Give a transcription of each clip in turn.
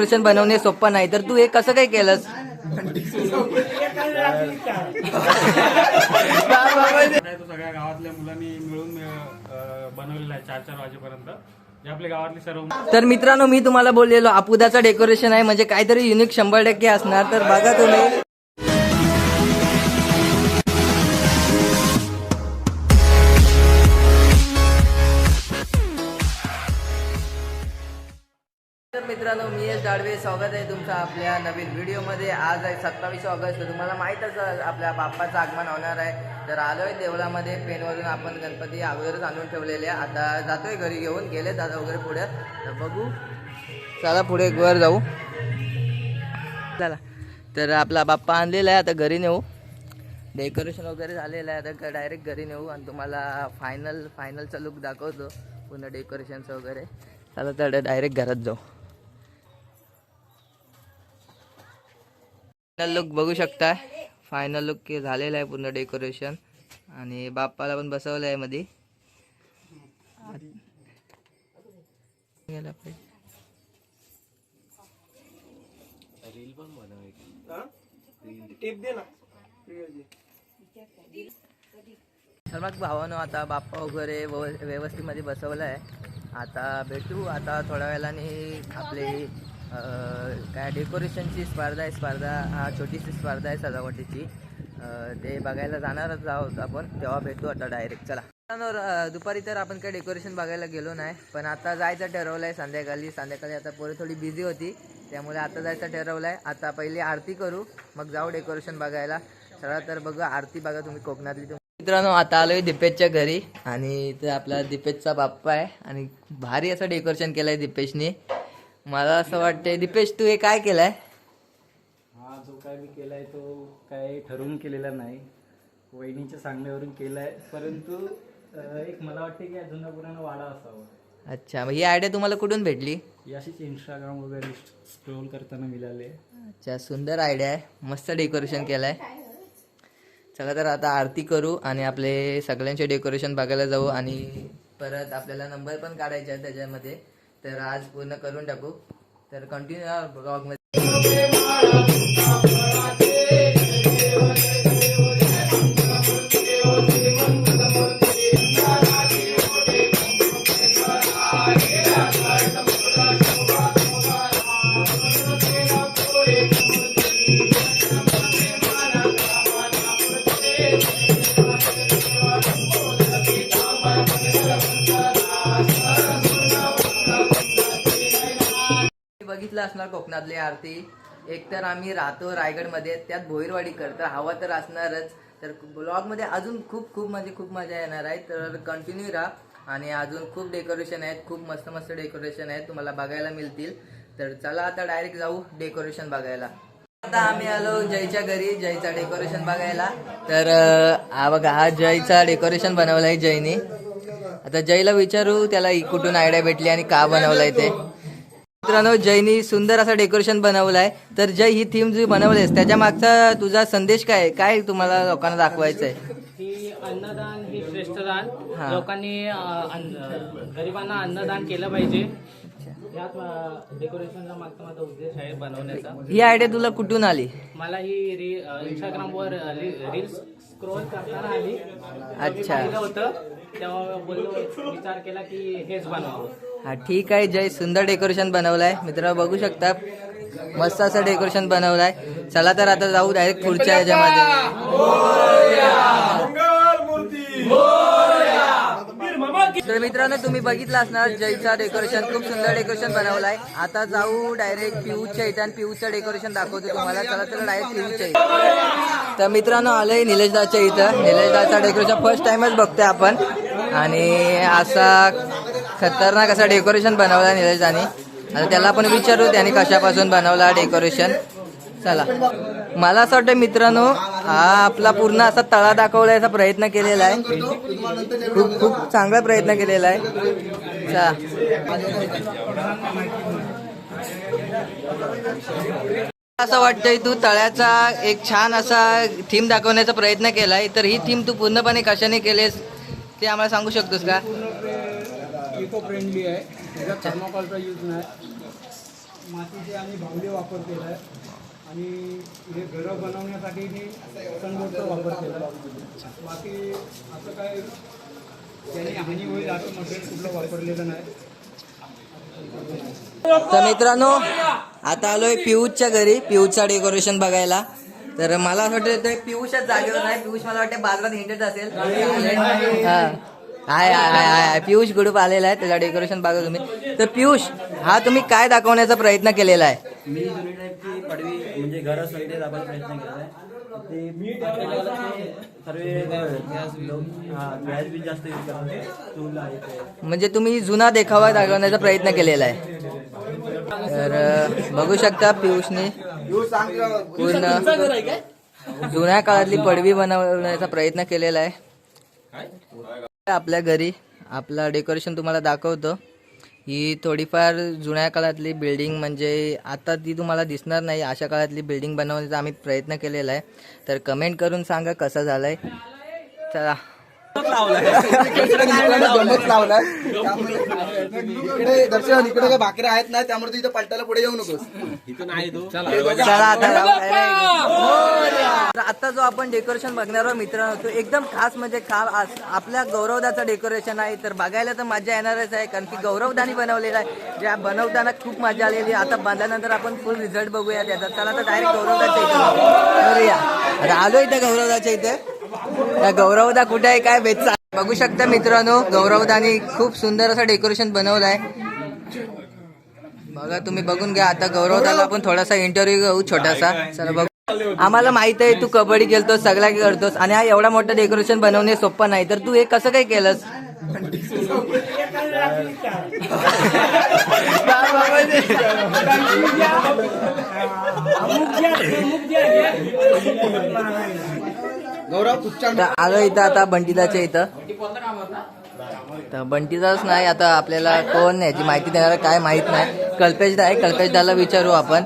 Decoration बनवणे सोपं नाही. तर तू हे कसं काय केलंस? तो सगळ्या गावातल्या मुलांनी मिळून अ, बनवलेला आहे चार चार वाजेपर्यंत. जे आपल्या गावातले सर्व तर मित्रांनो मी तुम्हाला बोललेलो अपुदाचं डेकोरेशन आहे म्हणजे काहीतरी युनिक शंभर टक्के असणार. तर बघा तुम्ही. मित्रांनो स्वागत आहे तुमचं आपल्या नवीन व्हिडिओमध्ये. आज आहे सत्तावीस ऑगस्ट तुम्हाला माहीतच आपल्या बाप्पाचं आगमन होणार आहे. तर आलो आहे देवळामध्ये पेनवरून आपण गणपती अगोदरच आणून ठेवलेले आहे. आता जातोय घरी घेऊन गेले दादा वगैरे पुढे. तर बघू. चला पुढे वर जाऊ. चला. तर आपला बाप्पा आणलेला आहे आता घरी नेऊ. डेकोरेशन वगैरे झालेलं आहे आता डायरेक्ट घरी नेऊ आणि तुम्हाला फायनल फायनलचा लुक दाखवतो. पुन्हा डेकोरेशनचं वगैरे. चला तर डायरेक्ट घरात जाऊ. फायनल लुक बघू शकता. फायनल लुक झालेलं आहे पूर्ण डेकोरेशन आणि बाप्पाला पण बसवलं आहे मध्ये मग भावानं आता बाप्पा वगैरे व्यव- व्यवस्थितमध्ये बसवलं आहे आता भेटू. आता थोड्या वेळाने आपले काय डेकोरेशनची स्पर्धा आहे स्पर्धा हा छोटीशी स्पर्धा आहे सजावटीची. ते बघायला जाणारच आहोत आपण तेव्हा भेटू आता डायरेक्ट चला. दुपारी तर आपण काही डेकोरेशन बघायला गेलो नाही पण आता जायचं ठरवलं आहे संध्याकाळी. संध्याकाळी आता पोरं थोडी बिझी होती त्यामुळे आता जायचं ठरवलं आहे आता पहिली आरती करू मग जाऊ डेकोरेशन बघायला. चला तर बघू आरती बघा तुम्ही कोकणातली. मित्रांनो आता आलोय दिपेशच्या घरी आणि इथे आपला दिपेशचा बाप्पा आहे आणि भारी असं डेकोरेशन केलंय दिपेशने. मला असं वाटतंय दिपेश तू हे काय केलंय? हा जो काय मी केलाय तो काय ठरवून केलेला नाही. वहिनीच्या सांगण्यावरून केलाय. परंतु अं, एक मला वाटते की जुना पुराणा वाडा असावा. अच्छा मग ही आयडिया तुम्हाला कुठून भेटली? ही अशीच इंस्टाग्राम वगैरे स्क्रोल करताना मिळाले. अच्छा सुंदर आयडिया आहे. मस्त डेकोरेशन केलंय. चला तर आता आरती करू आणि आपले सगळ्यांचे डेकोरेशन बघायला जाऊ आणि परत आपल्याला नंबर पण काढायचे आहे त्याच्यामध्ये. तर आज पूर्ण करून टाकू. तर कंटिन्यू ब्लॉगमध्ये असणार आरती. एक तर आम्ही राहतो रायगडमध्ये त्यात भोईरवाडी करतो. हवा तर असणारच. तर ब्लॉगमध्ये अजून खूप खूप म्हणजे खूप मजा येणार आहे. तर कंटिन्यू राहा. आणि अजून खूप डेकोरेशन आहेत. खूप मस्त मस्त डेकोरेशन आहेत. तुम्हाला बघायला मिळतील. तर चला आता डायरेक्ट जाऊ डेकोरेशन बघायला. आता आम्ही आलो जयच्या घरी. जयचा डेकोरेशन बघायला. तर हा बघा हा जयचा डेकोरेशन बनवलाय जयनी. आता जयला विचारू त्याला कुठून आयडिया भेटली आणि का बनवलाय ते. मित्रांनो जयनी सुंदर असं डेकोरेशन बनवलंय. तर जय ही थीम जी बनवलीस त्याच्या मागचा तुझा संदेश काय आहे? काय तुम्हाला लोकांना दाखवायचं आहे? की अन्नदान हे श्रेष्ठ दान. हा. लोकांनी अं, अन्न- गरिबांना अन्नदान केलं पाहिजे. याच डेकोरेशनचा मागचा माझा उद्देश आहे बनवण्याचा. ही आयडिया तुला कुठून आली? मला ही री इंस्टाग्रामवर रील्स स्क्रोल करताना आली अच्छा. पाहिलं होतं तेव्हा बोललो विचार केला की हेच बनवावं. हा ठीक आहे जय सुंदर डेकोरेशन बनवलाय. मित्र बघू शकता. मस्त असं डेकोरेशन बनवलाय. चला तर आता जाऊ डायरेक्ट पुढच्या ह्याच्यामध्ये तर मित्रांनो तुम्ही बघितलं असणार जयचा डेकोरेशन खूप सुंदर डेकोरेशन बनवलं आहे आता जाऊ डायरेक्ट पिऊच्या इथं आणि पिऊचं डेकोरेशन दाखवतो तुम्हाला. चला तर डायरेक्ट पिऊच्या इथं. तर मित्रांनो आलंय निलेशदाच्या इथं. निलेशदाचा डेकोरेशन फर्स्ट टाइमच बघतोय आपण. आणि असा खतरनाक असा डेकोरेशन बनवला निलेशदानी. आता त्याला पण विचारू त्याने कशापासून बनवला डेकोरेशन चला. मला असं वाटतं मित्रांनो हा आपला पूर्ण असा तळा दाखवण्याचा प्रयत्न केलेला आहे. खूप खूप चांगला प्रयत्न केलेला आहे. चला. असं वाटतंय तू तळ्याचा एक छान असा थीम दाखवण्याचा प्रयत्न केलाय तर ही थीम तू पूर्णपणे कशाने केलेस ते आम्हाला सांगू शकतोस का? इको फ्रेंडली आहे थर्माकॉलचा यूज नाही. मातीचे आणि भावले वापर केला आहे आणि हे घरं बनवण्यासाठी मी सनबोर्डचा वापर केला. बाकी असं काय त्याने हानी होईल असं मटेरियल कुठलं वापरलेलं नाही. तर मित्रांनो आता आलोय पियुषच्या घरी पियुषचा डेकोरेशन बघायला. तर मला असं वाटतं ते पियुषच जागेवर नाही पियुष मला वाटतं बाजारात हिंडत असेल. हाय हाय हाय हाय पियुष गुडूप आलेला आहे त्याला डेकोरेशन बघा तुम्ही. तर पियुष हा तुम्ही काय दाखवण्याचा प्रयत्न केलेला आहे? मी जुनी टाईपची पडवी म्हणजे घर संख्या दाबायचा प्रयत्न केला आहे. ते मी आपल्याला ते सर्व गॅस गॅस बी जास्त यूज करतात चूल आहे ते. म्हणजे तुम्ही जुना देखावा दाखवण्याचा प्रयत्न केलेला आहे. तर बघू शकता पियुषने पूर्ण जुन्या काळातली पडवी बनवण्याचा प्रयत्न केलेला आहे. आपल्या घरी आपला डेकोरेशन तुम्हाला दाखवतो. ही थोडीफार जुन्या काळातली बिल्डिंग म्हणजे आता ती तुम्हाला दिसणार नाही. अशा काळातली बिल्डिंग बनवण्याचा आम्ही प्रयत्न केलेला आहे. तर कमेंट करून सांगा कसं आहे चला. जमत लावलाय. इकडे दर्शन इकडे काय भाकऱ्या आहेत ना त्यामुळे तू इथं पलटायला पुढे येऊ नकोस. चला. आता. जो आपण डेकोरेशन बघणार आहोत मित्रांनो तो एकदम खास म्हणजे खा आज- आपल्या गौरवदाचं डेकोरेशन आहे. तर बघायला तर मजा येणारच आहे कारण की गौरवदानी बनवलेला आहे. ज्या बनवताना खूप मजा आलेली. आता बांधल्यानंतर आपण फुल रिझल्ट बघूया त्याचा चला तर डायरेक्ट गौरवदाच्या इथे आता आलो इथे गौरवदाच्या इथे. या गौरवदा कुठे आहे? काय बेचा बघू शकता मित्रांनो गौरवदानी खूप सुंदर असं डेकोरेशन बनवलं आहे बघा तुम्ही बघून घ्या. आता गौरवदाला आपण थोडासा इंटरव्ह्यू घेऊ छोटासा. चला बघू. आम्हाला माहीत आहे तू कबड्डी खेळतोस सगळा करतोस आणि हा एवढा मोठा डेकोरेशन बनवणे सोपं नाही. तर तू हे कसं काय केलंस? गौरव खूप छान तर आलो इथं आता बंटीदाच्या इथं. तर बंटीदाच नाही आता आपल्याला कोण याची माहिती देणार काय माहीत नाही. कल्पेशदा आहे कल्पेशदाला विचारू आपण.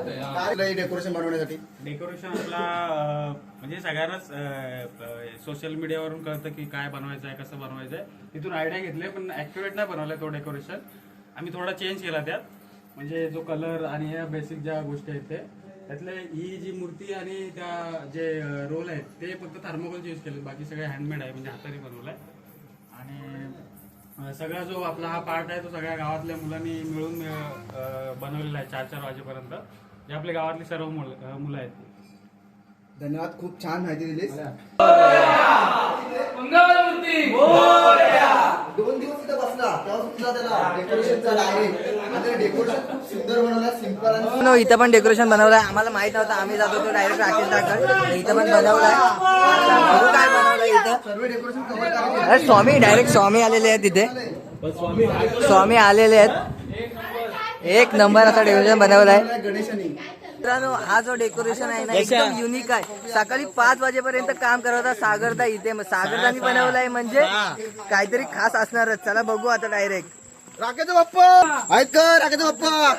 डेकोरेशन बनवण्यासाठी? डेकोरेशन आपला म्हणजे सगळ्यांनाच सोशल मीडियावरून कळतं की काय बनवायचं आहे कसं बनवायचं आहे. तिथून आयडिया घेतले पण ॲक्युरेट नाही बनवलं तो डेकोरेशन आम्ही थोडा चेंज केला त्यात. म्हणजे जो कलर आणि ह्या बेसिक ज्या गोष्टी आहेत ते. त्यातले ही जी मूर्ती आणि त्या जे रोल आहेत ते फक्त थर्मोकोलचे यूज केले बाकी सगळे हँडमेड आहे म्हणजे हाताने बनवलाय आणि सगळा जो आपला हा पार्ट आहे तो सगळ्या गावातल्या मुलांनी मिळून बनवलेला आहे चार चार वाजेपर्यंत. जे आपल्या गावातली सर्व मुलं मुलं आहेत. धन्यवाद. खूप छान माहिती दिलीस. दोन नो इथं पण डेकोरेशन बनवलंय. आम्हाला माहीत नव्हतं. आम्ही जातो तो डायरेक्ट राकेश टाकत इथं पण बनवलंय. बघू काय बनवलंय इथं. अरे स्वामी डायरेक्ट स्वामी आलेले आहेत तिथे स्वामी आलेले आहेत. एक नंबर असा डेकोरेशन बनवलाय. गणेशानी. मित्रांनो हा जो डेकोरेशन आहे ना एकदम युनिक आहे. सकाळी पाच वाजेपर्यंत काम करत होता सागरदा इथे. मग सागरदानी बनवलाय म्हणजे काहीतरी खास असणारच. चला बघू आता डायरेक्ट राकेचा बाप्पा! आहेत का राकेचा बाप्पा!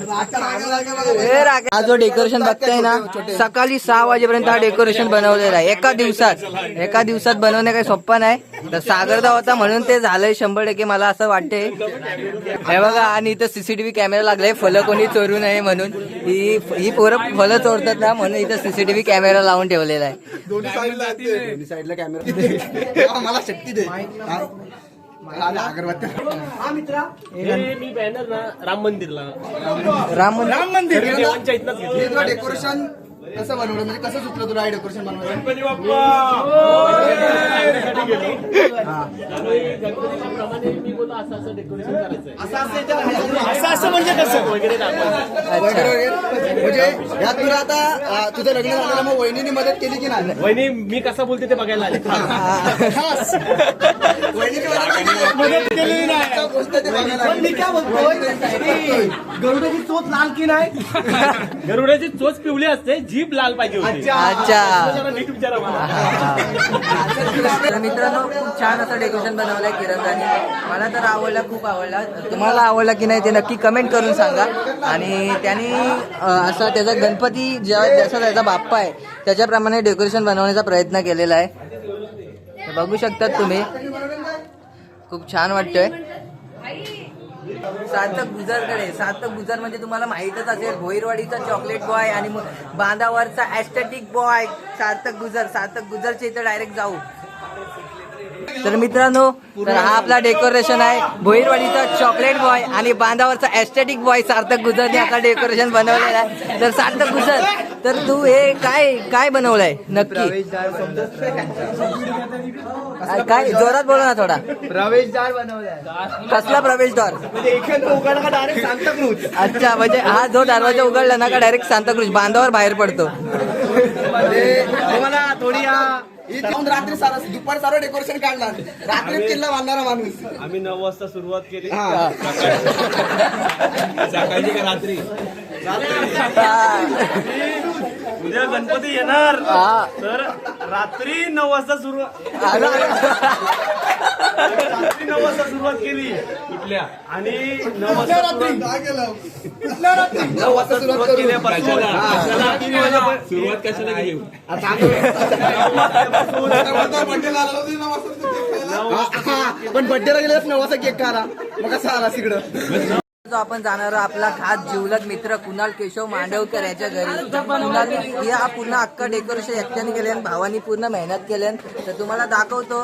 हे हा जो डेकोरेशन बघताय ना सकाळी सहा वाजेपर्यंत हा डेकोरेशन बनवलेला आहे. एका दिवसात एका दिवसात बनवणे काही सोपं नाही. तर सागरदा होता म्हणून ते झालंय शंभर टक्के मला असं वाटते हे बघा आणि इथं सीसीटीव्ही कॅमेरा लागलाय. फलं कोणी चोरू नये म्हणून. ही ही पोरं फलं चोरतात ना म्हणून इथं सीसीटीव्ही कॅमेरा लावून ठेवलेला आहे. दोन्ही साईडला दोन्ही साईडला कॅमेरा मला शक्ती दे. मी बॅनर ना राम मंदिरला. राम मंदिर. हे तुला डेकोरेशन कसं बनवलं? म्हणजे कसं सुचलं तुला हे डेकोरेशन बनवायचं आणि गणपतीच्या प्रमाणे मी बोलतो असं असं डेकोरेशन करायचं असं असं म्हणजे कसं? वगैरे म्हणजे यात तुला आता तुझं लग्न झालेलं मग वहिनीने मदत केली की नाही? वहिनी मी कसा बोलते ते बघायला आले. खास. वहिनीने मदत केली नाही? आता गोष्ट ते बघायला आली. मी काय बोलतोय गरुडाची चोच लाल की नाही? गरुडाची चोच पिवळी असते जीभ लाल पाहिजे होती. अच्छा. जरा नीट विचारा मला. तर मित्रांनो खूप छान असं डेकोरेशन बनवलंय किरणदानी मला तर आवडला खूप आवडला. तुम्हाला आवडला की नाही ते नक्की कमेंट करून सांगा. आणि त्यांनी अं, असा त्याचा गणपती जेव्हा जसा त्याचा बाप्पा आहे त्याच्याप्रमाणे डेकोरेशन बनवण्याचा प्रयत्न केलेला आहे. तर बघू शकतात तुम्ही. खूप छान वाटतंय. सार्थक गुजरकडे. सार्थक गुजर म्हणजे तुम्हाला माहीतच असेल भोईरवाडीचा चॉकलेट बॉय आणि बांधावरचा ॲस्टॅटिक बॉय सार्थक गुजर. सार्थक गुजरच्या इथं डायरेक्ट जाऊ. तर मित्रांनो तर हा आपला डेकोरेशन आहे. भोईरवाडीचा चॉकलेट बॉय आणि बांधावरचा एस्थेटिक बॉय सार्थक गुजरने आता डेकोरेशन बनवलेलं आहे. तर सार्थक गुजर तर तू हे काय काय बनवलंय? नक्की. काय जोरात बोल ना थोडा. प्रवेशद्वार बनवलाय कसला प्रवेशद्वार म्हणजे अच्छा म्हणजे हा जो दरवाजा उघडला ना का डायरेक्ट सांताक्रुज बांधावर बाहेर पडतो. मला थोडी जाऊन रात्री सारा दुपार सारं डेकोरेशन काढला रात्री किल्ला बांधणारा माणूस. आम्ही नऊ वाजता सुरुवात केली. हा. सकाळची. का रात्री? उद्या गणपती येणार. हा. तर रात्री नऊ वाजता रात्री नऊ वाजता सुरुवात केली. कुठल्या? आणि नऊ वाजता सुरुवात- नऊ वाजता सुरुवात केली. आहे पक्षाला. तीन वाजेपर्यंत- सुरुवात कशाला केली? पण बड्डेला गेले नऊ वाजता केक काढा मग कसा आला तिकडं? जो आपण जाणार आहोत आपला खास जिवलग मित्र कुणाल केशव मांडवकर याच्या घरी. कुणाल या पूर्ण अख्खं डेकोरेशन एकट्याने केले भावानी पूर्ण मेहनत केले तर तुम्हाला दाखवतो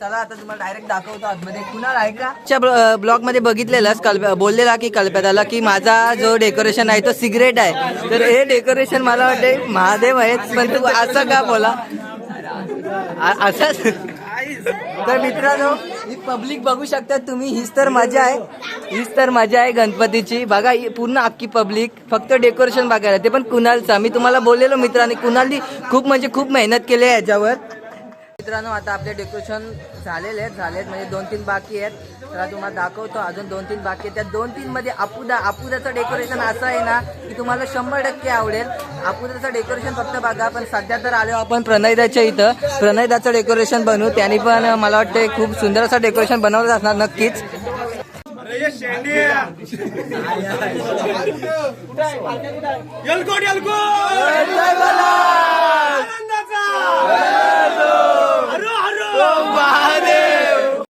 चला आता तुम्हाला डायरेक्ट दाखवतो आतमध्ये. कुणाल आहे का? ब्लॉगमध्ये बघितलेलंच कल्प बोललेला की कल्पताला की माझा जो डेकोरेशन आहे तो सिगरेट आहे. तर हे डेकोरेशन मला वाटते महादेव आहेत पण तू असं का बोला? आ- असंच तर मित्रांनो ही पब्लिक बघू शकता तुम्ही हीच तर मजा आहे. हीच तर मजा आहे गणपतीची. बघा पूर्ण अख्खी पब्लिक फक्त डेकोरेशन बघायला. ते पण कुणालचा. मी तुम्हाला बोललेलो मित्रांनी कुणालनी खूप म्हणजे खूप मेहनत केली आहे याच्यावर. मित्रांनो आता आपले डेकोरेशन झालेले आहेत. झाले आहेत म्हणजे दोन तीन बाकी आहेत. तर तुम्हाला दाखवतो. अजून दोन तीन बाकी आहेत. त्या दोन तीन मध्ये आपुदाचं डेकोरेशन असं आहे ना की तुम्हाला शंभर टक्के आवडेल. आपुदाचं डेकोरेशन फक्त बघा पण सध्या तर आलो आपण प्रणयदाच्या इथं. प्रणयदाचं डेकोरेशन बनवू. त्यांनी पण मला वाटतं खूप सुंदर असं डेकोरेशन बनवलं असणार नक्कीच.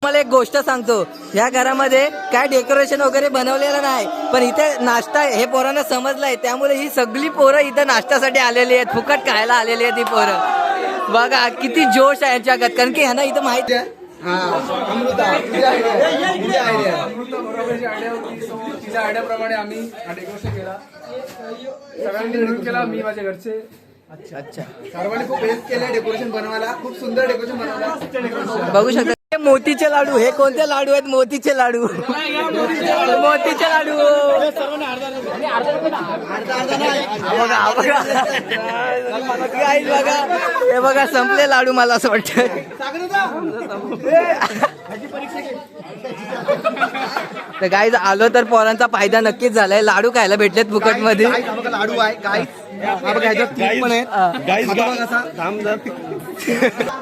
मला एक गोष्ट सांगतो. ह्या घरामध्ये काय डेकोरेशन वगैरे बनवलेलं नाही पण इथे नाश्ता हे पोरांना समजलंय. त्यामुळे ही सगळी पोरं इथं नाश्त्यासाठी आलेली आहेत. फुकट खायला आलेली आहेत ही पोरं. बघा किती जोश आहे यांच्या कारण की ह्यांना इथं माहिती आहे हा अमृता तुझी idea आहे. तुझी idea आहे. बरोबरची आयडिया होती. सो तिच्या आयडियाप्रमाणे आम्ही हा डेकोरेशन केला. सगळ्यांनी मिळून केला मी माझ्या घरचे. अच्छा. सर्वांनी खूप हेल्प केलं डेकोरेशन बनवायला. खूप सुंदर डेकोरेशन बनवलं बघू शकता मोतीचे लाडू हे कोणते लाडू आहेत? मोतीचे लाडू. मोतीचे लाडू. बघा हा बघा Guys, बघा. हे बघा संपले लाडू मला असं वाटतं तर गाईज आलो तर पोरांचा फायदा नक्कीच झालाय. लाडू खायला भेटलेत फुकटमध्ये हा लाडू आहे. पण कसा.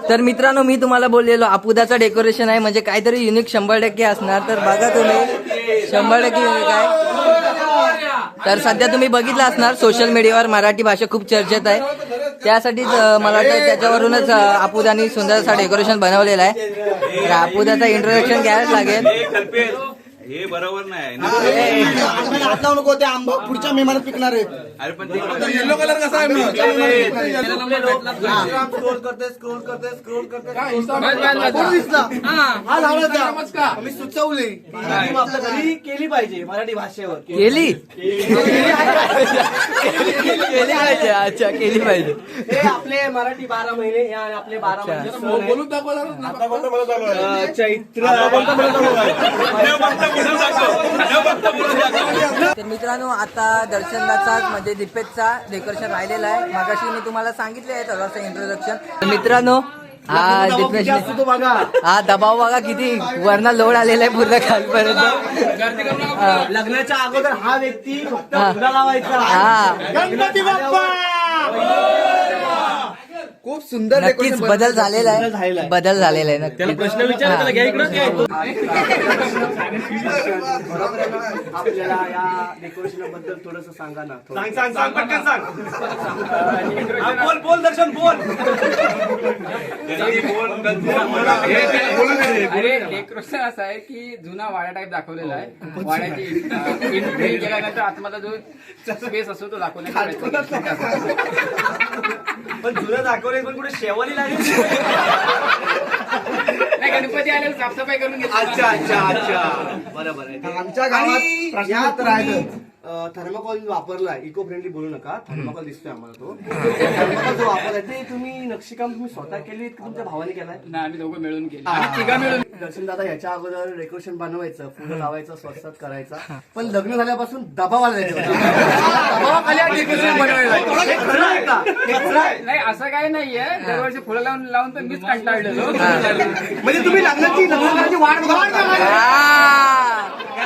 तर मित्रांनो मी तुम्हाला बोललेलो आपुदाचं डेकोरेशन आहे म्हणजे काहीतरी युनिक शंभर टक्के असणार. तर बघा तुम्ही शंभर टक्के युनिक आहे. तर सध्या तुम्ही बघितलं असणार सोशल मीडियावर मराठी भाषा खूप चर्चेत आहे. त्यासाठीच मला वाटतं त्याच्यावरूनच आपुदानी सुंदर असा डेकोरेशन बनवलेलं आहे. तर अपुदाचं इंट्रोडक्शन घ्यायलाच लागेल. हे बरोबर नाही. आपण हात लावू नको ते आंबा पुढच्या मेहमानात पिकणार आहेत. अरे पण ते येलो कलर कसा आहे? स्क्रोल करते स्क्रोल करते स्क्रोल करते. कोण दिसला हा. मी सुचवले. आपल्या घरी केली पाहिजे मराठी भाषेवर. केली? केली. पाहिजे. अच्छा केली पाहिजे. हे आपले मराठी बारा महिने हे आणि आपले बारा महिने. बोलून चैत्र. तर मित्रांनो आता दर्शनाचा म्हणजे दिपेशचा डेकोरेशन राहिलेला आहे. मागाशी मी तुम्हाला सांगितले आहे थोडंसं इंट्रोडक्शन मित्रांनो हा दिपेश हा दबाव बघा किती. वरना लोड आलेला आहे पूर्ण खालपर्यंत. लग्नाच्या अगोदर हा व्यक्ती फक्त लावायचा हा. खूप सुंदर नक्कीच decoration बदल बनवलं. झालेला आहे. बदल झालेला आहे. प्रश्न विचारा त्याला घ्या इकडं. बरोबर आहे. ना? आपल्याला या डेकोरेशनबद्दल थोडस सांगा ना सांग सांग सांग पटकन सांग. बोल बोल दर्शन बोल. अरे डेकोरेशन असं आहे की जुना वाडा टाईप दाखवलेला आहे. वाड्याची एंट्री केल्यानंतर आतमध्ये जो स्पेस असतो तो दाखवण्याचा प्रयत्न केला. पण जुनं दाखवले पण कुठे शेवाली लागली? नाही गणपती आले साफसफाई करून घेतली. अच्छा अच्छा अच्छा. बरोबर आहे. आमच्या गावात प्रश्न उत्तर आहेत. थर्माकॉल वापरलाय इको फ्रेंडली बोलू नका. थर्माकॉल दिसतोय आम्हाला तो. थर्माकॉल जो वापरलाय ते तुम्ही नक्षीकाम तुम्ही स्वतः केली की तुमच्या भावाने केलाय? नाही आम्ही दोघं मिळून आम्ही तिघा मिळून दर्शन दादा याच्या अगोदर डेकोरेशन बनवायचं फुलं लावायचं स्वस्तात करायचा. पण लग्न झाल्यापासून दबाव आला दबावाखाली डेकोरेशन बनवायला खरं आहे का? खरं आहे. नाही असं काही नाहीये. दरवर्षी फुलं लावून लावून तर मीच कंटाळलेलो. म्हणजे तुम्ही लग्नाची लग्नाची वाट म्हणजे,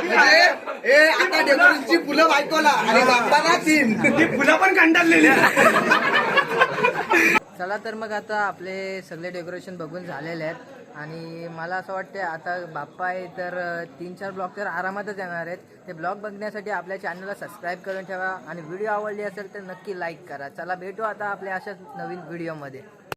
ए आता डेकोरेशनची फुलं बायकोला आणि बाप्पाला तीन. फुलं पण कंटाळलेली चला तर मग आता आपले सगळे डेकोरेशन बघून झालेले आहेत. आणि मला असं वाटतं आता बाप्पा आहे तर तीन चार ब्लॉग तर आरामातच येणार आहेत. ते ब्लॉग बघण्यासाठी आपल्या चॅनलला सबस्क्राईब करून ठेवा. आणि व्हिडिओ आवडली असेल तर नक्की लाईक करा. चला भेटू आता आपल्या अशाच नवीन व्हिडिओमध्ये.